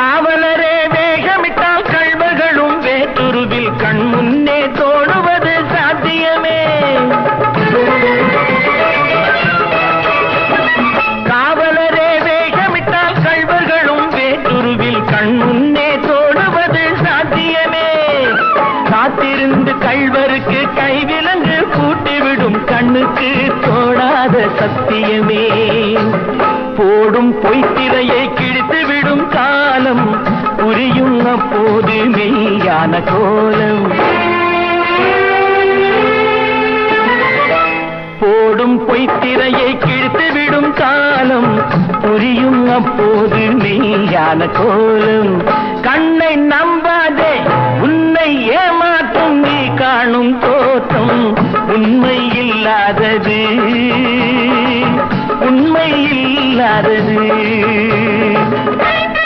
காவலரே வேகமிட்டால் கள்வர்களும் வேற்றுருவில் கண் முன்னே தோடுவது சாத்தியமே. காவலரே வேகமிட்டால் கள்வர்களும் வேற்றுருவில் கண் முன்னே தோடுவது சாத்தியமே. காத்திருந்து கள்வருக்கு கைவிலங்கு கூட்டிவிடும் கண்ணுக்கு தோடாத சத்தியமே. போடும் பொய்த்திரையை கிழித்து விடும் காலம் அப்போது மெய்யான கோலம். போடும் பொய்த்திரையை கிழித்து விடும் காலம். புரியும் அப்போது மெய்யான கோலம். கண்ணை நம்பாதே உன்னை ஏமாற்றும் நீ காணும் தோற்றம். உண்மை இல்லாதது உண்மை இல்லாதது.